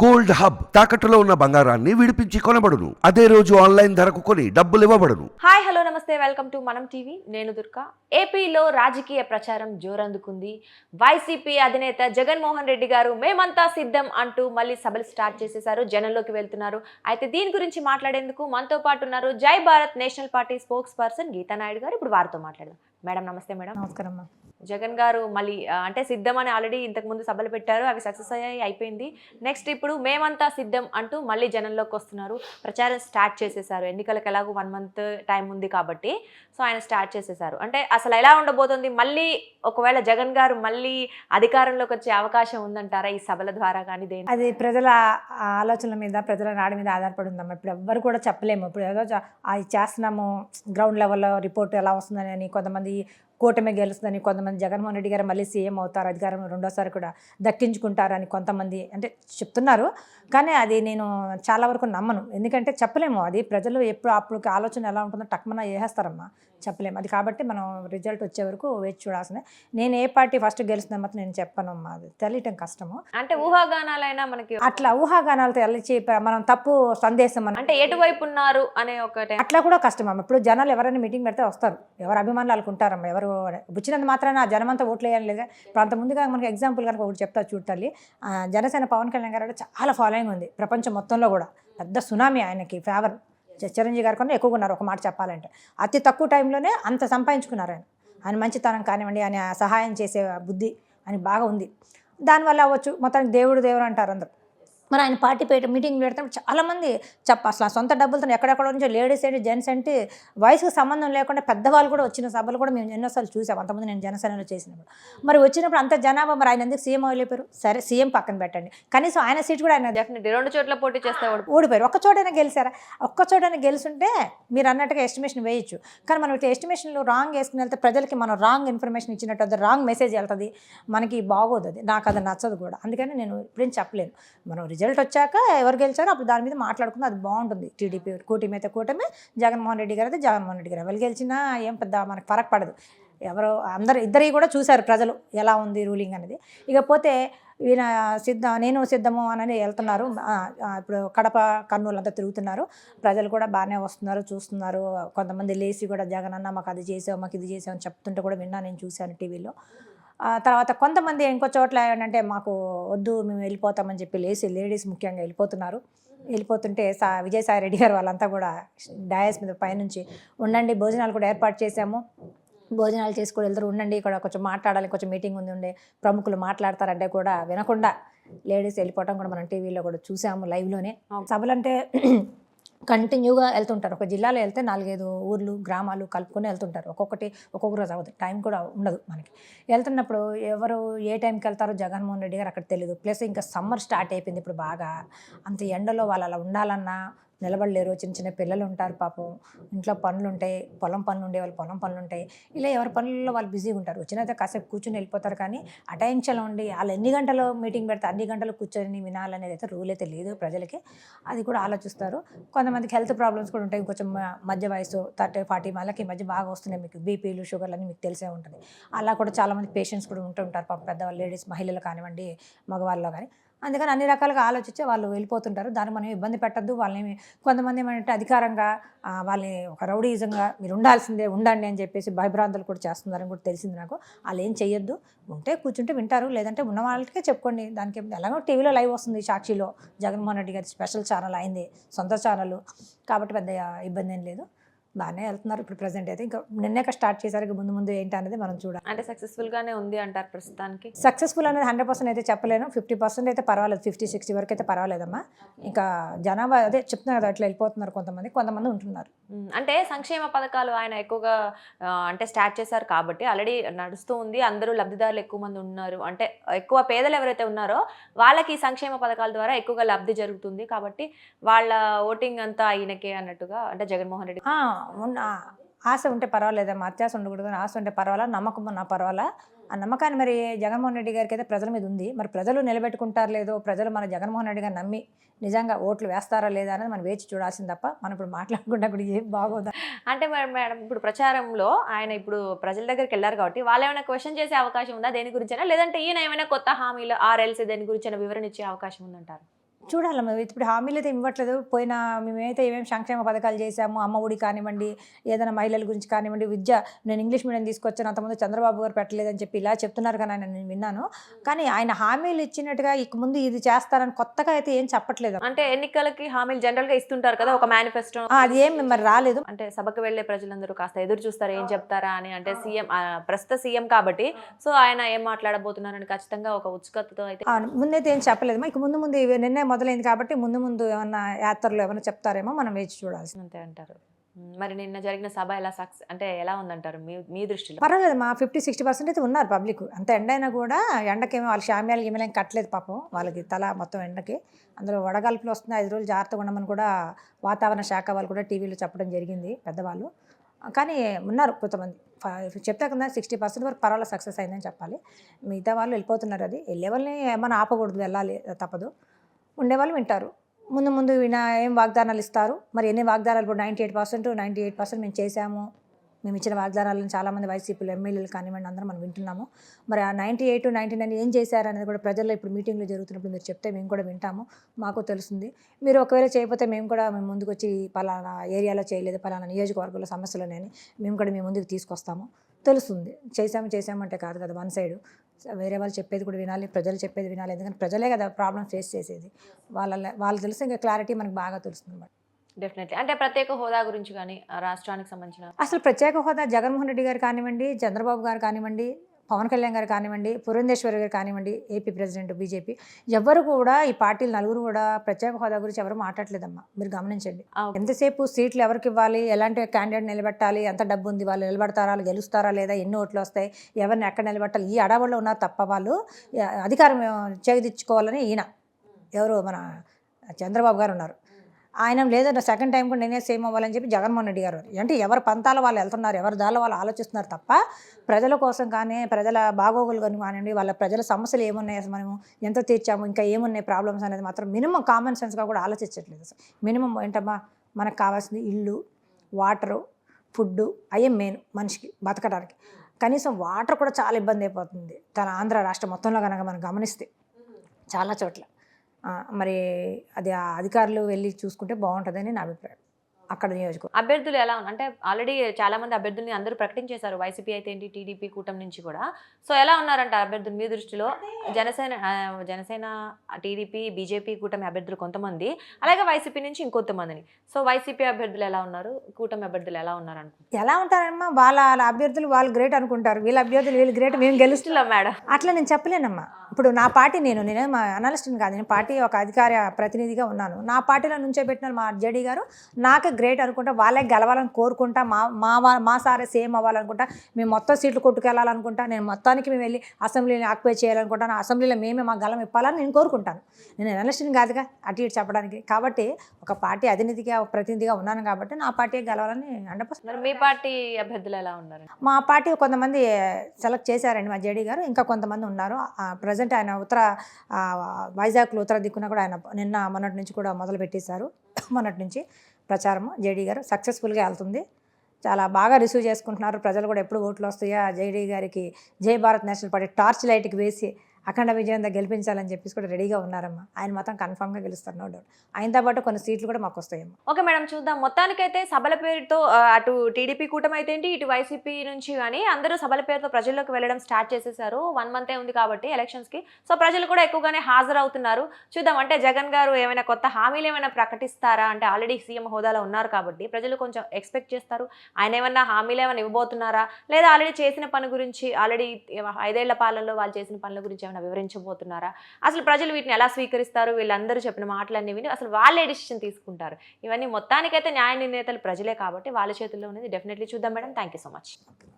Gold hub తాకట్టులో ఉన్న బంగారాన్ని విడిపించి కొనబడును. అదే రోజు ఆన్లైన్ ధరకు కొని డబ్బులు ఇవ్వబడును. హాయ్ హలో నమస్తే వెల్కమ్ టు మనం టీవీ. నేను దుర్గా. ఏపీలో రాజకీయ ప్రచారం జోరందుకుంది. వైసీపీ అధినేత జగన్మోహన్ రెడ్డి గారు మేమంతా సిద్ధం అంటూ మళ్ళీ సభలు స్టార్ట్ చేసేశారు జనంలోకి వెళ్తున్నారు. అయితే దీని గురించి మాట్లాడేందుకు మనతో పాటు ఉన్నారు Jai Bharat national party spokesperson Geeta Naidu garu. ఇప్పుడు వారితో మాట్లాడదాం. మేడం నమస్తే మేడం. నమస్కారం అమ్మా. జగన్ గారు మళ్ళీ అంటే సిద్ధం అని ఆల్రెడీ ఇంతకు ముందు సభలు పెట్టారు అవి సక్సెస్ అయ్యాయి అయిపోయింది. నెక్స్ట్ ఇప్పుడు మేమంతా సిద్ధం అంటూ మళ్ళీ జనంలోకి వస్తున్నారు. ప్రచారం స్టార్ట్ చేసేసారు. ఎన్నికలకు ఎలాగో వన్ మంత్ టైం ఉంది కాబట్టి సో ఆయన స్టార్ట్ చేసేసారు. అంటే అసలు ఎలా ఉండబోతుంది? మళ్ళీ ఒకవేళ జగన్ గారు మళ్ళీ అధికారంలోకి వచ్చే అవకాశం ఉందంటారా ఈ సభల ద్వారా కానీ దేని అది ప్రజల ఆలోచనల మీద ప్రజల నాడి మీద ఆధారపడి ఉందమ్మా ఇప్పుడు ఎవ్వరు కూడా చెప్పలేము. ఇప్పుడు ఏదో అది చేస్తున్నాము గ్రౌండ్ లెవెల్లో రిపోర్ట్ ఎలా వస్తుందని కొంతమంది కూటమి గెలుస్తుందని కొంతమంది జగన్మోహన్ రెడ్డి గారు మళ్ళీ సీఎం అవుతారు అధికారం రెండోసారి కూడా దక్కించుకుంటారని కొంతమంది అంటే చెప్తున్నారు. కానీ అది నేను చాలా వరకు నమ్మను. ఎందుకంటే చెప్పలేము. అది ప్రజలు ఎప్పుడు అప్పుడు ఆలోచన ఎలా ఉంటుందో టక్మన వేసేస్తారమ్మా చెప్పలేము. అది కాబట్టి మనం రిజల్ట్ వచ్చే వరకు వేచి చూడాల్సిందే. నేను ఏ పార్టీ ఫస్ట్ గెలుస్తుందో మాత్రం నేను చెప్పనమ్మా. అది తెలియటం కష్టము. అంటే ఊహాగానాలైనా మనకి అట్లా ఊహాగానాలతో వెళ్ళి మనం తప్పు సందేశం అంటే ఎటువైపు ఉన్నారు అనే ఒకటి. అట్లా కూడా కష్టం అమ్మ ఇప్పుడు జనాలు ఎవరైనా మీటింగ్ పెడితే వస్తారు. ఎవరు అభిమానులు వాళ్ళకు ఉంటారమ్మ ఎవరు వచ్చినంత మాత్రాన జనమంతా ఓట్లు వేయాలి లేదా? ఇప్పుడు అంత ముందుగా మనకి ఎగ్జాంపుల్ కనుక ఒకటి చెప్తా చూడాలి జనసేన పవన్ కళ్యాణ్ గారు చాలా ఫాలోయింగ్ ఉంది ప్రపంచం మొత్తంలో కూడా. పెద్ద సునామీ ఆయనకి ఫేవర్ చిరంజీవి గారి కన్నా ఎక్కువగా ఉన్నారు ఒక మాట చెప్పాలంటే. అతి తక్కువ టైంలోనే అంత సంపాదించుకున్నారు ఆయన. ఆయన మంచితనం కానివ్వండి ఆయన సహాయం చేసే బుద్ధి అని బాగా ఉంది. దానివల్ల అవ్వచ్చు. మొత్తానికి దేవుడు దేవుడు అంటారు అందరూ. మరి ఆయన పార్టీ పెట్టి మీటింగ్ పెడితే. చాలామంది చెప్ప అసలు సొంత డబ్బులతో ఎక్కడెక్కడ నుంచి లేడీస్ ఏంటి జెంట్స్ ఏంటి వయసుకు సంబంధం లేకుండా పెద్దవాళ్ళు కూడా వచ్చిన సభలు కూడా మేము ఎన్నోసార్లు చూసాం. అంతమంది నేను జనసేనలో చేసినప్పుడు. మరి వచ్చినప్పుడు అంత జనాభా మరి ఆయన ఎందుకు సీఎం వెళ్ళిపోయారు సరే సీఎం పక్కన పెట్టండి. కనీసం ఆయన సీట్ కూడా ఆయన రెండు చోట్ల పోటీ చేస్తే ఓడిపో- ఓడిపోయారు. ఒక్క చోటైనా గెలిచారా? ఒక్క చోటైనా గెలుచుంటే మీరు అన్నట్టుగా ఎస్టిమేషన్ వేయొచ్చు. కానీ మనం ఇట్లా ఎస్టిమేషన్లో రాంగ్ వేసుకుని వెళ్తే ప్రజలకి మనం రాంగ్ ఇన్ఫర్మేషన్ ఇచ్చినట్టు అది రాంగ్ మెసేజ్ వెళ్తుంది. మనకి బాగోదు అది. నాకు అది నచ్చదు కూడా. అందుకని నేను ఇప్పుడేం చెప్పలేను. మనం రిజల్ట్ వచ్చాక ఎవరు గెలిచారో అప్పుడు దాని మీద మాట్లాడుకుంది అది బాగుంటుంది. టీడీపీ కూటమి అయితే కూటమి జగన్మోహన్ రెడ్డి గారు అయితే జగన్మోహన్ రెడ్డి గారు. ఎవరు గెలిచినా ఏం పెద్ద మనకు ఫరక్ పడదు. ఎవరు అందరు ఇద్దరి కూడా చూశారు ప్రజలు ఎలా ఉంది రూలింగ్ అనేది. ఇకపోతే ఈయన సిద్ధ నేను సిద్ధము అని వెళ్తున్నారు. ఇప్పుడు కడప కర్నూలు అంతా తిరుగుతున్నారు. ప్రజలు కూడా బాగానే వస్తున్నారు చూస్తున్నారు. కొంతమంది లేచి కూడా జగన్ అన్న మాకు అది చేసావు మాకు ఇది చేసావు అని చెప్తుంటే కూడా విన్నా నేను చూశాను టీవీలో. తర్వాత కొంతమంది ఇంకో చోట్ల ఏంటంటే మాకు వద్దు మేము వెళ్ళిపోతామని చెప్పి లేచి లేడీస్ ముఖ్యంగా వెళ్ళిపోతున్నారు. వెళ్ళిపోతుంటే సా విజయసాయి రెడ్డి గారు వాళ్ళంతా కూడా డయాస్ మీద పైనుంచి ఉండండి భోజనాలు కూడా ఏర్పాటు చేశాము. భోజనాలు చేసి కూడా వెళ్తారు. ఉండండి ఇక్కడ కొంచెం మాట్లాడాలి కొంచెం మీటింగ్ ఉంది ఉండే ప్రముఖులు మాట్లాడతారంటే కూడా వినకుండా లేడీస్ వెళ్ళిపోవటం కూడా మనం టీవీలో కూడా చూసాము లైవ్లోనే. సభలంటే కంటిన్యూగా వెళ్తుంటారు. ఒక జిల్లాలో వెళ్తే నాలుగైదు ఊర్లు గ్రామాలు కలుపుకొని వెళ్తుంటారు. ఒక్కొక్కటి ఒక్కొక్క రోజు అవ్వదు. టైం కూడా ఉండదు మనకి. వెళ్తున్నప్పుడు ఎవరు ఏ టైంకి వెళ్తారో జగన్మోహన్ రెడ్డి గారు అక్కడ తెలియదు ప్లస్ ఇంకా సమ్మర్ స్టార్ట్ అయిపోయింది. ఇప్పుడు బాగా అంత ఎండలో వాళ్ళు అలా ఉండాలన్నా నిలబడలేరు. చిన్న చిన్న పిల్లలు ఉంటారు పాపం. ఇంట్లో పనులు ఉంటాయి పొలం పనులు ఉండే వాళ్ళు పొలం పనులు ఉంటాయి ఇలా ఎవరి పనుల్లో వాళ్ళు బిజీగా ఉంటారు. వచ్చినైతే కాసేపు కూర్చొని వెళ్ళిపోతారు కానీ అటెన్షన్లో ఉండి వాళ్ళు ఎన్ని గంటలు మీటింగ్ పెడితే అన్ని గంటలు కూర్చొని వినాలనేది అయితే రూల్ అయితే లేదు ప్రజలకి. అది కూడా ఆలోచిస్తారు. కొంతమందికి హెల్త్ ప్రాబ్లమ్స్ కూడా ఉంటాయి. కొంచెం మధ్య వయసు థర్టీ ఫార్టీ వాళ్ళకి ఈ మధ్య బాగా వస్తున్నాయి. మీకు బీపీలు షుగర్లు అన్నీ మీకు తెలిసే ఉంటుంది. అలా కూడా చాలామంది పేషెంట్స్ కూడా ఉంటుంటారు పాపం పెద్దవాళ్ళు లేడీస్ మహిళలు కానివ్వండి మగవాళ్ళలో కానీ. అందుకని అన్ని రకాలుగా ఆలోచించే వాళ్ళు వెళ్ళిపోతుంటారు. దాన్ని మనం ఇబ్బంది పెట్టద్దు. వాళ్ళని కొంతమంది ఏమంటే అధికారంగా వాళ్ళని ఒక రౌడీజంగా మీరు ఉండాల్సిందే ఉండండి అని చెప్పేసి భయభ్రాంతులు కూడా చేస్తున్నారని కూడా తెలిసింది నాకు. వాళ్ళు ఏం చెయ్యొద్దు. ఉంటే కూర్చుంటే వింటారు. లేదంటే ఉన్న వాళ్ళకే చెప్పుకోండి. దానికి ఎలాగో టీవీలో లైవ్ వస్తుంది సాక్షిలో. జగన్మోహన్ రెడ్డి గారి స్పెషల్ ఛానల్ అయింది. సొంత ఛానల్. కాబట్టి పెద్ద ఇబ్బంది ఏం లేదు. బాగానే వెళ్తున్నారు ఇప్పుడు ప్రజెంట్ అయితే. ఇంకా నిన్నేక స్టార్ట్ చేశారు ఇక ముందు ముందు ఏంటి అనేది మనం చూడాలి. అంటే సక్సెస్ఫుల్ గానే ఉంది అంటారు ప్రస్తుతానికి? సక్సెస్ఫుల్ అనేది హండ్రెడ్ పర్సెంట్ అయితే చెప్పలేను. ఫిఫ్టీ పర్సెంట్ అయితే పర్వాలేదు. ఫిఫ్టీ సిక్స్టీ వరకు అయితే పర్వాలేదమ్మా. ఇంకా జనాభా అదే చెప్తున్నారు కదా అట్లా వెళ్ళిపోతున్నారు కొంతమంది. కొంతమంది ఉంటున్నారు. అంటే సంక్షేమ పథకాలు ఆయన ఎక్కువగా అంటే స్టార్ట్ చేశారు కాబట్టి ఆల్రెడీ నడుస్తూ ఉంది. అందరూ లబ్ధిదారులు ఎక్కువ మంది ఉన్నారు. అంటే ఎక్కువ పేదలు ఎవరైతే ఉన్నారో వాళ్ళకి సంక్షేమ పథకాల ద్వారా ఎక్కువగా లబ్ధి జరుగుతుంది. కాబట్టి వాళ్ళ ఓటింగ్ అంతా ఆయనకే అన్నట్టుగా అంటే జగన్మోహన్ రెడ్డి. ఉన్న ఆశ ఉంటే పర్వాలేదమ్మా అత్యాశ ఉండకూడదు ఆశ ఉంటే పర్వాలా? నమ్మకం ఉన్న పర్వాలా? ఆ నమ్మకాన్ని మరి జగన్మోహన్ రెడ్డి గారికి అయితే ప్రజల మీద ఉంది. మరి ప్రజలు నిలబెట్టుకుంటారు లేదో ప్రజలు మన జగన్మోహన్ రెడ్డి గారు నమ్మి నిజంగా ఓట్లు వేస్తారా లేదా అనేది మనం వేచి చూడాల్సింది తప్ప మనం ఇప్పుడు మాట్లాడకుండా కూడా ఏం బాగోదా. అంటే మరి మేడం ఇప్పుడు ప్రచారంలో ఆయన ఇప్పుడు ప్రజల దగ్గరికి వెళ్ళారు కాబట్టి వాళ్ళు ఏమైనా క్వశ్చన్ చేసే అవకాశం ఉందా? దేని గురించైనా? లేదంటే ఈయన ఏమైనా కొత్త హామీలు ఆర్ఎల్సీ దేని గురించి వివరణ ఇచ్చే అవకాశం ఉందంటారు? చూడాలమ్మా ఇప్పుడు హామీలు అయితే ఇవ్వట్లేదు. పోయిన మేమైతే ఏమేమి సంక్షేమ పథకాలు చేశాము అమ్మ ఒడి కానివ్వండి ఏదైనా మహిళల గురించి కానివ్వండి విద్య నేను ఇంగ్లీష్ మీడియం తీసుకొచ్చాను అంతకుముందు చంద్రబాబు గారు పెట్టలేదని చెప్పి ఇలా చెప్తున్నారు కానీ ఆయన నేను విన్నాను. కానీ ఆయన హామీలు ఇచ్చినట్టుగా ఇక ముందు ఇది చేస్తారని కొత్తగా అయితే ఏం చెప్పట్లేదు. అంటే ఎన్నికలకి హామీలు జనరల్గా ఇస్తుంటారు కదా ఒక మేనిఫెస్టో. అది ఏం మరి రాలేదు. అంటే సభకు వెళ్ళే ప్రజలందరూ కాస్త ఎదురు చూస్తారు ఏం చెప్తారా అని. అంటే సీఎం ప్రస్తుత సీఎం కాబట్టి. సో ఆయన ఏం మాట్లాడబోతున్నారని ఖచ్చితంగా ఒక ఉత్సుకతతో అయితే. ముందైతే ఏం చెప్పలేదు. ఇక ముందు ముందు నిన్నే మొదలైంది కాబట్టి ముందు ముందు ఏమన్నా యాత్రలు ఏమైనా చెప్తారేమో మనం వేచి చూడాల్సి అంతే అంటారు. మరి నిన్న జరిగిన సభ ఎలా సక్సెస్ అంటే ఎలా ఉందంటారు మీ మీ దృష్టిలో? పర్వాలేదు మా ఫిఫ్టీ సిక్స్టీ పర్సెంట్ అయితే ఉన్నారు పబ్లిక్. అంత ఎండ అయినా కూడా ఎండకేమో వాళ్ళ షామ్యాలకి ఏమైనా కట్టలేదు పాపం. వాళ్ళకి తల మొత్తం ఎండకి. అందులో వడగాల్పులు వస్తున్నాయి ఐదు రోజులు జాగ్రత్తగా ఉండమని కూడా వాతావరణ శాఖ వాళ్ళు కూడా టీవీలో చెప్పడం జరిగింది పెద్దవాళ్ళు. కానీ ఉన్నారు కొంతమంది. చెప్తా కదా సిక్స్టీ పర్సెంట్ వరకు పర్వాలేదు సక్సెస్ అయిందని చెప్పాలి. మిగతా వాళ్ళు వెళ్ళిపోతున్నారు అది. వెళ్ళే వాళ్ళని ఏమైనా ఆపకూడదు వెళ్ళాలి తప్పదు. ఉండేవాళ్ళు వింటారు. ముందు ముందు వినా ఏం వాగ్దానాలు ఇస్తారు? మరి ఎన్ని వాగ్దానాలు ఇప్పుడు ninety eight percent ninety eight percent మేము చేశాము. మేము ఇచ్చిన వాగ్దానాలను చాలామంది వైసీపీలు ఎమ్మెల్యేలు కానివ్వండి అందరం మనం వింటున్నాము. మరి ఆ నైంటీ ఎయిట్ నైంటీ నైన్ ఏం చేశారు అనేది కూడా ప్రజల్లో ఇప్పుడు మీటింగ్లు జరుగుతున్నప్పుడు మీరు చెప్తే మేము కూడా వింటాము. మాకు తెలుస్తుంది. మీరు ఒకవేళ చేయకపోతే మేము కూడా మేము ముందుకు వచ్చి పలానా ఏరియాలో చేయలేదు పలానా నియోజకవర్గంలో సమస్యలు ఉన్నాయని మేము కూడా మేము ముందుకు తీసుకొస్తాము. తెలుస్తుంది. చేసాము చేసామంటే కాదు కదా వన్ సైడ్. వేరే వాళ్ళు చెప్పేది కూడా వినాలి ప్రజలు చెప్పేది వినాలి. ఎందుకంటే ప్రజలే కదా ప్రాబ్లం ఫేస్ చేసేది. వాళ్ళ వాళ్ళు తెలిసి ఇంకా క్లారిటీ మనకు బాగా తెలుస్తుంది అన్నమాట. డెఫినెట్లీ అంటే ప్రత్యేక హోదా గురించి కానీ ఆ రాష్ట్రానికి సంబంధించిన అసలు ప్రత్యేక హోదా జగన్మోహన్ రెడ్డి గారు కానివ్వండి చంద్రబాబు గారు కానివ్వండి పవన్ కళ్యాణ్ గారు కానివ్వండి పురంధేశ్వరి గారు కానివ్వండి ఏపీ ప్రెసిడెంట్ బీజేపీ ఎవరు కూడా ఈ పార్టీలు నలుగురు కూడా ప్రత్యేక హోదా గురించి ఎవరు మాట్లాడలేదమ్మా. మీరు గమనించండి. ఎంతసేపు సీట్లు ఎవరికి ఇవ్వాలి ఎలాంటి క్యాండిడేట్ నిలబెట్టాలి ఎంత డబ్బు ఉంది వాళ్ళు నిలబడతారా గెలుస్తారా లేదా ఎన్ని ఓట్లు వస్తాయి ఎవరిని ఎక్కడ నిలబెట్టాలి ఈ అడవుల్లో ఉన్నారు తప్ప వాళ్ళు అధికారం చేదిచ్చుకోవాలని ఈయన. ఎవరు మన చంద్రబాబు గారు ఉన్నారు. ఆయన లేదంటే సెకండ్ టైం కూడా నేనే సేమ్ అవ్వాలని చెప్పి జగన్మోహన్ రెడ్డి గారు అంటే ఎవరి పంతాల వాళ్ళు వెళ్తున్నారు ఎవరి దారిలో వాళ్ళు ఆలోచిస్తున్నారు తప్ప ప్రజల కోసం కానీ ప్రజల బాగోగులు కానీ కానివ్వండి వాళ్ళ ప్రజల సమస్యలు ఏమున్నాయి మనము ఎంత తీర్చాము ఇంకా ఏమున్నాయి ప్రాబ్లమ్స్ అనేది మాత్రం మినిమం కామన్ సెన్స్గా కూడా ఆలోచించట్లేదు అసలు. మినిమం ఏంటమ్మా మనకు కావాల్సింది ఇల్లు వాటరు ఫుడ్డు అయ్యే మెయిన్ మనిషికి బతకడానికి కనీసం వాటర్ కూడా చాలా ఇబ్బంది అయిపోతుంది తన ఆంధ్ర రాష్ట్రం మొత్తంలో కనుక మనం గమనిస్తే. చాలా చోట్ల. మరి అది ఆ అధికారులు వెళ్ళి చూసుకుంటే బాగుంటుందని నా అభిప్రాయం. అక్కడ నియోజకవర్గం. అభ్యర్థులు ఎలా ఉన్నారు అంటే ఆల్రెడీ చాలా మంది అభ్యర్థుల్ని అందరూ ప్రకటించేశారు. వైసీపీ అయితే ఏంటి టీడీపీ కూటమి నుంచి కూడా. సో ఎలా ఉన్నారంట అభ్యర్థులు మీ దృష్టిలో? జనసేన ఆ, జనసేన టీడీపీ బీజేపీ కూటమి అభ్యర్థులు కొంతమంది. అలాగే వైసీపీ నుంచి ఇంకొంతమందిని. సో వైసీపీ అభ్యర్థులు ఎలా ఉన్నారు? కూటమి అభ్యర్థులు ఎలా ఉన్నారు అనుకుంటున్నారు ఎలా ఉంటారమ్మా? వాళ్ళ వాళ్ళ అభ్యర్థులు వాళ్ళు గ్రేట్ అనుకుంటారు. వీళ్ళ అభ్యర్థులు వీళ్ళు గ్రేట్ మేము గెలుస్తున్నాం. మేడం. అట్లా నేను చెప్పలేనమ్మా. ఇప్పుడు నా పార్టీ నేను నేను మా అనలిస్ట్ని కాదు నేను పార్టీ ఒక అధికార ప్రతినిధిగా ఉన్నాను. నా పార్టీలో నుంచే పెట్టిన మా జేడీ గారు. నాకే గ్రేట్ అనుకుంటా వాళ్ళే గెలవాలని కోరుకుంటా మా మా మా సారే సేమ్ అవ్వాలనుకుంటా మేము మొత్తం సీట్లు కొట్టుకెళ్ళాలనుకుంటా నేను మొత్తానికి మేము వెళ్ళి అసెంబ్లీని ఆక్యుపై చేయాలనుకుంటాను అసెంబ్లీలో మేమే మా గలం ఇప్పాలని నేను కోరుకుంటాను. నేను అనలిస్ట్ని కాదుగా అటు ఇటు చెప్పడానికి. కాబట్టి ఒక పార్టీ అధినిధిగా ప్రతినిధిగా ఉన్నాను కాబట్టి నా పార్టీ గెలవాలని హండ్రెడ్ మీ పార్టీ అభ్యర్థులు ఎలా ఉన్నారు? మా పార్టీ కొంతమంది సెలెక్ట్ చేశారండి మా జేడీ గారు. ఇంకా కొంతమంది ఉన్నారు. ప్రజెంట్ ఆయన ఉత్తర వైజాగ్లో ఉత్తర దిక్కున కూడా ఆయన నిన్న మొన్నటి నుంచి కూడా మొదలు పెట్టేశారు. మొన్నటి నుంచి ప్రచారం జేడీ గారు సక్సెస్ఫుల్గా వెళ్తుంది. చాలా బాగా రిసీవ్ చేసుకుంటున్నారు. ప్రజలు కూడా ఎప్పుడు ఓట్లు వస్తాయా? జేడీ గారికి Jai Bharat national party torch లైట్కి వేసి అఖండ విజయంగా గెలిపించాలని చెప్పేసి కూడా రెడీగా ఉన్నారమ్మా. ఆయన మాత్రం కన్ఫామ్గా గెలుస్తారు నో డౌట్ ఆయనతో పాటు కొన్ని సీట్లు కూడా మాకు వస్తాయమ్మా. ఓకే మేడం చూద్దాం. మొత్తానికైతే సభల పేరుతో అటు టీడీపీ కూటమి అయితే ఏంటి ఇటు వైసీపీ నుంచి కానీ అందరూ సభల పేరుతో ప్రజల్లోకి వెళ్ళడం స్టార్ట్ చేసేసారు. వన్ మంతే ఉంది కాబట్టి ఎలక్షన్స్కి. సో ప్రజలు కూడా ఎక్కువగానే హాజరవుతున్నారు. చూద్దాం. అంటే జగన్ గారు ఏమైనా కొత్త హామీలు ఏమైనా ప్రకటిస్తారా? అంటే ఆల్రెడీ సీఎం హోదాలో ఉన్నారు కాబట్టి ప్రజలు కొంచెం ఎక్స్పెక్ట్ చేస్తారు. ఆయన ఏమన్నా హామీలు ఏమైనా ఇవ్వబోతున్నారా? లేదా ఆల్రెడీ చేసిన పని గురించి ఆల్రెడీ ఐదేళ్ళ పాలనలో వాళ్ళు చేసిన పనుల గురించి ఏమైనా వివరించబోతున్నారా? అసలు ప్రజలు వీటిని ఎలా స్వీకరిస్తారు? వీళ్ళందరూ చెప్పిన మాటలన్నీ విని అసలు వాళ్ళే డిసిషన్ తీసుకుంటారు. ఇవన్నీ మొత్తానికైతే న్యాయ నిర్ణేతలు ప్రజలే కాబట్టి వాళ్ళ చేతుల్లో ఉన్నది. డెఫినెట్లీ చూద్దాం madam. Thank you so much.